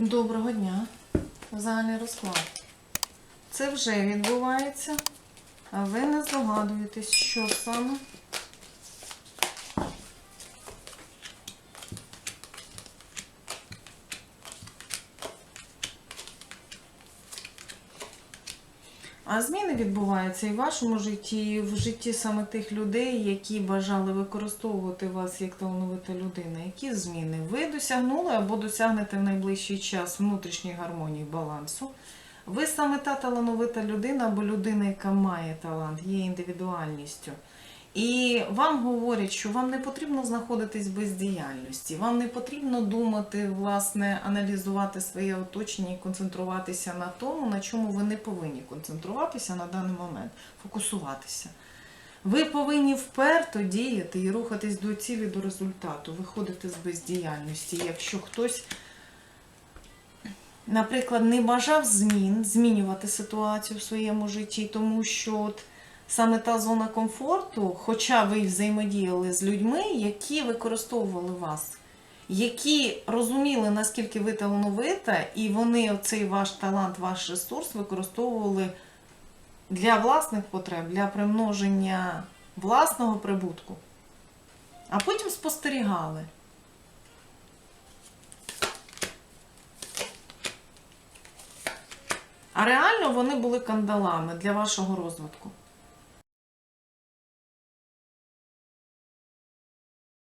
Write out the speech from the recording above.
Доброго дня. Загальний розклад. Це вже відбувається, а ви не здогадуєтесь, що саме. А зміни відбуваються і в вашому житті, і в житті саме тих людей, які бажали використовувати вас як талановита людина. Які зміни? Ви досягнули або досягнете в найближчий час внутрішньої гармонії балансу. Ви саме та талановита людина або людина, яка має талант, є індивідуальністю. І вам говорять, що вам не потрібно знаходитись в бездіяльності, вам не потрібно думати, власне, аналізувати своє оточення і концентруватися на тому, на чому ви не повинні концентруватися на даний момент, фокусуватися. Ви повинні вперто діяти і рухатись до цілі, до результату, виходити з бездіяльності. Якщо хтось, наприклад, не бажав змін, змінювати ситуацію в своєму житті, тому що от саме та зона комфорту, хоча ви взаємодіяли з людьми, які використовували вас, які розуміли, наскільки ви талановита, і вони оцей ваш талант, ваш ресурс використовували для власних потреб, для примноження власного прибутку, а потім спостерігали. А реально вони були кандалами для вашого розвитку.